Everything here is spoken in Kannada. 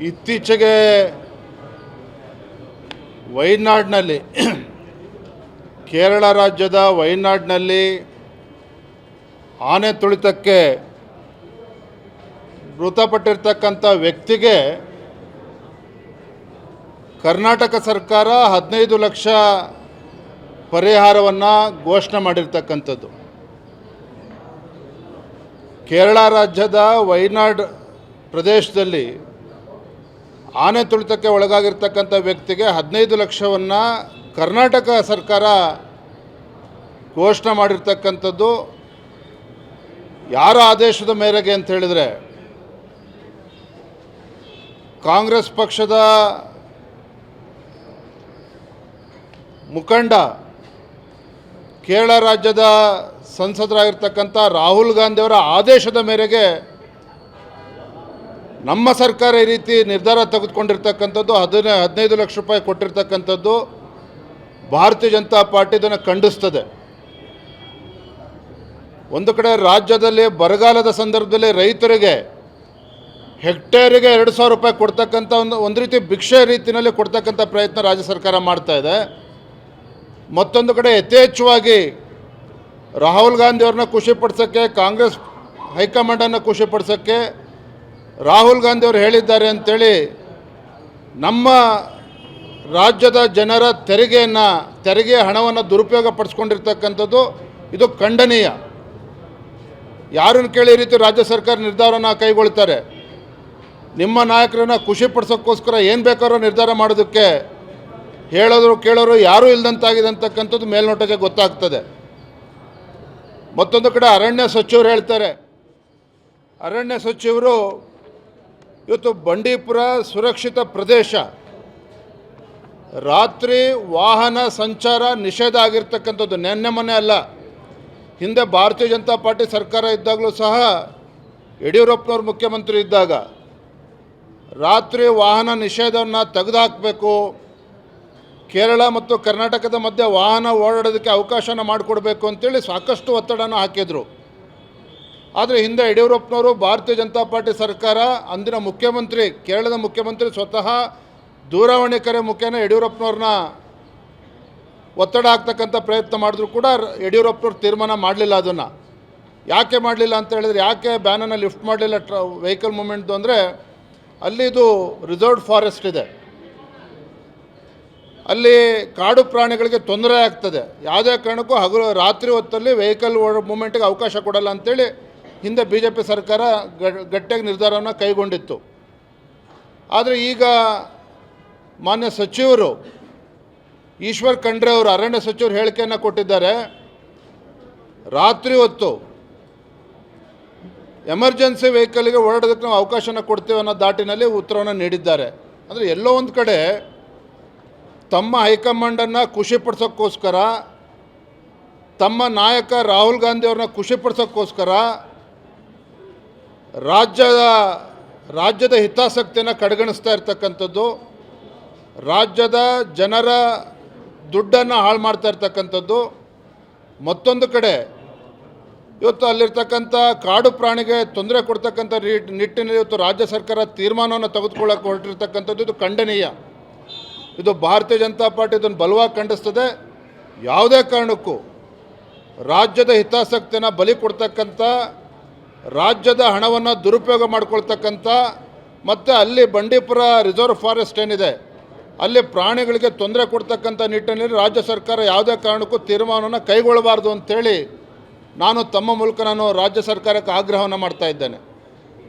ಇತ್ತೀಚೆಗೆ ವಯನಾಡಿನಲ್ಲಿ ಕೇರಳ ರಾಜ್ಯದ ವಯನಾಡಿನಲ್ಲಿ ಆನೆ ತುಳಿತಕ್ಕೆ ಮೃತಪಟ್ಟಿರ್ತಕ್ಕಂಥ ವ್ಯಕ್ತಿಗೆ ಕರ್ನಾಟಕ ಸರ್ಕಾರ ಹದಿನೈದು ಲಕ್ಷ ಪರಿಹಾರವನ್ನು ಘೋಷಣೆ ಮಾಡಿರ್ತಕ್ಕಂಥದ್ದು. ಕೇರಳ ರಾಜ್ಯದ ವಯನಾಡ್ ಪ್ರದೇಶದಲ್ಲಿ ಆನೆ ತುಳಿತಕ್ಕೆ ಒಳಗಾಗಿರ್ತಕ್ಕಂಥ ವ್ಯಕ್ತಿಗೆ ಹದಿನೈದು ಲಕ್ಷವನ್ನು ಕರ್ನಾಟಕ ಸರ್ಕಾರ ಘೋಷಣೆ ಮಾಡಿರ್ತಕ್ಕಂಥದ್ದು. ಯಾರ ಆದೇಶದ ಮೇರೆಗೆ ಅಂತ ಹೇಳಿದರೆ ಕಾಂಗ್ರೆಸ್ ಪಕ್ಷದ ಮುಖಂಡ ಕೇರಳ ರಾಜ್ಯದ ಸಂಸದರಾಗಿರ್ತಕ್ಕಂಥ ರಾಹುಲ್ ಗಾಂಧಿಯವರ ಆದೇಶದ ಮೇರೆಗೆ ನಮ್ಮ ಸರ್ಕಾರ ಈ ರೀತಿ ನಿರ್ಧಾರ ತೆಗೆದುಕೊಂಡಿರ್ತಕ್ಕಂಥದ್ದು ಅದನ್ನ ಹದಿನೈದು ಲಕ್ಷ ರೂಪಾಯಿ ಕೊಟ್ಟಿರ್ತಕ್ಕಂಥದ್ದು ಭಾರತೀಯ ಜನತಾ ಪಾರ್ಟಿ ಇದನ್ನು ಖಂಡಿಸ್ತದೆ. ಒಂದು ಕಡೆ ರಾಜ್ಯದಲ್ಲಿ ಬರಗಾಲದ ಸಂದರ್ಭದಲ್ಲಿ ರೈತರಿಗೆ ಹೆಕ್ಟೇರಿಗೆ ಎರಡು ಸಾವಿರ ರೂಪಾಯಿ ಕೊಡ್ತಕ್ಕಂಥ ಒಂದು ಒಂದು ರೀತಿ ಭಿಕ್ಷೆ ರೀತಿಯಲ್ಲಿ ಕೊಡ್ತಕ್ಕಂಥ ಪ್ರಯತ್ನ ರಾಜ್ಯ ಸರ್ಕಾರ ಮಾಡ್ತಾ ಇದೆ. ಮತ್ತೊಂದು ಕಡೆ ಯಥೇಚ್ಛವಾಗಿ ರಾಹುಲ್ ಗಾಂಧಿಯವ್ರನ್ನ ಖುಷಿಪಡಿಸೋಕ್ಕೆ ಕಾಂಗ್ರೆಸ್ ಹೈಕಮಾಂಡನ್ನು ಖುಷಿಪಡಿಸೋಕ್ಕೆ ರಾಹುಲ್ ಗಾಂಧಿ ಅವರು ಹೇಳಿದ್ದಾರೆ ಅಂಥೇಳಿ ನಮ್ಮ ರಾಜ್ಯದ ಜನರ ತೆರಿಗೆಯನ್ನು, ತೆರಿಗೆ ಹಣವನ್ನು ದುರುಪಯೋಗ ಪಡಿಸ್ಕೊಂಡಿರ್ತಕ್ಕಂಥದ್ದು ಇದು ಖಂಡನೀಯ. ಯಾರನ್ನು ಕೇಳಿ ಈ ರೀತಿ ರಾಜ್ಯ ಸರ್ಕಾರ ನಿರ್ಧಾರನ ಕೈಗೊಳ್ತಾರೆ? ನಿಮ್ಮ ನಾಯಕರನ್ನ ಖುಷಿಪಡಿಸೋಕ್ಕೋಸ್ಕರ ಏನು ಬೇಕಾದ್ರೂ ನಿರ್ಧಾರ ಮಾಡೋದಕ್ಕೆ ಹೇಳೋರು, ಕೇಳೋರು ಯಾರೂ ಇಲ್ಲದಂತಾಗಿದೆ ಅಂತಕ್ಕಂಥದ್ದು ಮೇಲ್ನೋಟಕ್ಕೆ ಗೊತ್ತಾಗ್ತದೆ. ಮತ್ತೊಂದು ಕಡೆ ಅರಣ್ಯ ಸಚಿವರು ಹೇಳ್ತಾರೆ. ಅರಣ್ಯ ಸಚಿವರು ಇವತ್ತು ಬಂಡೀಪುರ ಸುರಕ್ಷಿತ ಪ್ರದೇಶ. ರಾತ್ರಿ ವಾಹನ ಸಂಚಾರ ನಿಷೇಧ ಆಗಿರ್ತಕ್ಕಂಥದ್ದು ನೆನ್ನೆ ಮೊನ್ನೆ ಅಲ್ಲ. ಹಿಂದೆ ಭಾರತೀಯ ಜನತಾ ಪಾರ್ಟಿ ಸರ್ಕಾರ ಇದ್ದಾಗಲೂ ಸಹ ಯಡಿಯೂರಪ್ಪನವ್ರು ಮುಖ್ಯಮಂತ್ರಿ ಇದ್ದಾಗ ರಾತ್ರಿ ವಾಹನ ನಿಷೇಧವನ್ನು ತೆಗೆದುಹಾಕಬೇಕು. ಕೇರಳ ಮತ್ತು ಕರ್ನಾಟಕದ ಮಧ್ಯೆ ವಾಹನ ಓಡಾಡೋದಕ್ಕೆ ಅವಕಾಶನ ಮಾಡಿಕೊಡ್ಬೇಕು ಅಂತೇಳಿ ಸಾಕಷ್ಟು ಒತ್ತಡನ ಹಾಕಿದರು. ಆದರೆ ಹಿಂದೆ ಯಡಿಯೂರಪ್ಪನವರು ಭಾರತೀಯ ಜನತಾ ಪಾರ್ಟಿ ಸರ್ಕಾರ, ಅಂದಿನ ಮುಖ್ಯಮಂತ್ರಿ, ಕೇರಳದ ಮುಖ್ಯಮಂತ್ರಿ ಸ್ವತಃ ದೂರವಾಣಿ ಕರೆ ಮುಖೇನ ಯಡಿಯೂರಪ್ಪನವ್ರನ್ನ ಒತ್ತಡ ಹಾಕ್ತಕ್ಕಂಥ ಪ್ರಯತ್ನ ಮಾಡಿದ್ರು ಕೂಡ ಯಡಿಯೂರಪ್ಪನವ್ರು ತೀರ್ಮಾನ ಮಾಡಲಿಲ್ಲ ಅದನ್ನು. ಯಾಕೆ ಮಾಡಲಿಲ್ಲ ಅಂತ ಹೇಳಿದ್ರೆ, ಯಾಕೆ ಬ್ಯಾನನ್ನು ಲಿಫ್ಟ್ ಮಾಡಲಿಲ್ಲ ಟ್ರ, ವೆಹಿಕಲ್ ಮೂಮೆಂಟ್ದು ಅಂದರೆ ಅಲ್ಲಿದು ರಿಸರ್ವ್ಡ್ ಫಾರೆಸ್ಟ್ ಇದೆ. ಅಲ್ಲಿ ಕಾಡು ಪ್ರಾಣಿಗಳಿಗೆ ತೊಂದರೆ ಆಗ್ತದೆ. ಯಾವುದೇ ಕಾರಣಕ್ಕೂ ಹಗಲು, ರಾತ್ರಿ ಹೊತ್ತಲ್ಲಿ ವೆಹಿಕಲ್ ಮೂಮೆಂಟ್ಗೆ ಅವಕಾಶ ಕೊಡಲ್ಲ ಅಂತೇಳಿ ಹಿಂದೆ ಬಿ ಜೆ ಪಿ ಸರ್ಕಾರ ಗಟ್ಟಿಯಾಗಿ ನಿರ್ಧಾರವನ್ನು ಕೈಗೊಂಡಿತ್ತು. ಆದರೆ ಈಗ ಮಾನ್ಯ ಸಚಿವರು ಈಶ್ವರ್ ಖಂಡ್ರೆ ಅವರು ಅರಣ್ಯ ಸಚಿವರು ಹೇಳಿಕೆಯನ್ನು ಕೊಟ್ಟಿದ್ದಾರೆ. ರಾತ್ರಿ ಹೊತ್ತು ಎಮರ್ಜೆನ್ಸಿ ವೆಹಿಕಲ್ಗೆ ಓಡಾಡೋದಕ್ಕೆ ನಾವು ಅವಕಾಶನ ಕೊಡ್ತೇವೆ ಅನ್ನೋ ದಾಟಿನಲ್ಲಿ ಉತ್ತರವನ್ನು ನೀಡಿದ್ದಾರೆ. ಅಂದರೆ ಎಲ್ಲೋ ಒಂದು ಕಡೆ ತಮ್ಮ ಹೈಕಮಾಂಡನ್ನು ಖುಷಿಪಡಿಸೋಕ್ಕೋಸ್ಕರ ತಮ್ಮ ನಾಯಕ ರಾಹುಲ್ ಗಾಂಧಿ ಅವ್ರನ್ನ ಖುಷಿಪಡಿಸೋಕ್ಕೋಸ್ಕರ ರಾಜ್ಯದ ರಾಜ್ಯದ ಹಿತಾಸಕ್ತಿಯನ್ನು ಕಡೆಗಣಿಸ್ತಾ ಇರ್ತಕ್ಕಂಥದ್ದು, ರಾಜ್ಯದ ಜನರ ದುಡ್ಡನ್ನು ಹಾಳು ಮಾಡ್ತಾ ಇರ್ತಕ್ಕಂಥದ್ದು. ಮತ್ತೊಂದು ಕಡೆ, ಇವತ್ತು ಅಲ್ಲಿರ್ತಕ್ಕಂಥ ಕಾಡು ಪ್ರಾಣಿಗೆ ತೊಂದರೆ ಕೊಡ್ತಕ್ಕಂಥ ನಿಟ್ಟಿನಲ್ಲಿ ಇವತ್ತು ರಾಜ್ಯ ಸರ್ಕಾರ ತೀರ್ಮಾನವನ್ನು ತೆಗೆದುಕೊಳ್ಳೋಕೆ ಹೊರಟಿರ್ತಕ್ಕಂಥದ್ದು ಇದು ಖಂಡನೀಯ. ಇದು ಭಾರತೀಯ ಜನತಾ ಪಾರ್ಟಿ ಇದನ್ನು ಬಲವಾಗಿ ಖಂಡಿಸ್ತದೆ. ಯಾವುದೇ ಕಾರಣಕ್ಕೂ ರಾಜ್ಯದ ಹಿತಾಸಕ್ತಿಯನ್ನು ಬಲಿ ಕೊಡ್ತಕ್ಕಂಥ ರಾಜ್ಯದ ಹಣವನ್ನು ದುರುಪಯೋಗ ಮಾಡ್ಕೊಳ್ತಕ್ಕಂಥ ಮತ್ತು ಅಲ್ಲಿ ಬಂಡೀಪುರ ರಿಸರ್ವ್ ಫಾರೆಸ್ಟ್ ಏನಿದೆ, ಅಲ್ಲಿ ಪ್ರಾಣಿಗಳಿಗೆ ತೊಂದರೆ ಕೊಡ್ತಕ್ಕಂಥ ನಿಟ್ಟಿನಲ್ಲಿ ರಾಜ್ಯ ಸರ್ಕಾರ ಯಾವುದೇ ಕಾರಣಕ್ಕೂ ತೀರ್ಮಾನವನ್ನು ಕೈಗೊಳ್ಳಬಾರ್ದು ಅಂತೇಳಿ ನಾನು ತಮ್ಮ ಮೂಲಕ ನಾನು ರಾಜ್ಯ ಸರ್ಕಾರಕ್ಕೆ ಆಗ್ರಹವನ್ನು ಮಾಡ್ತಾ ಇದ್ದೇನೆ.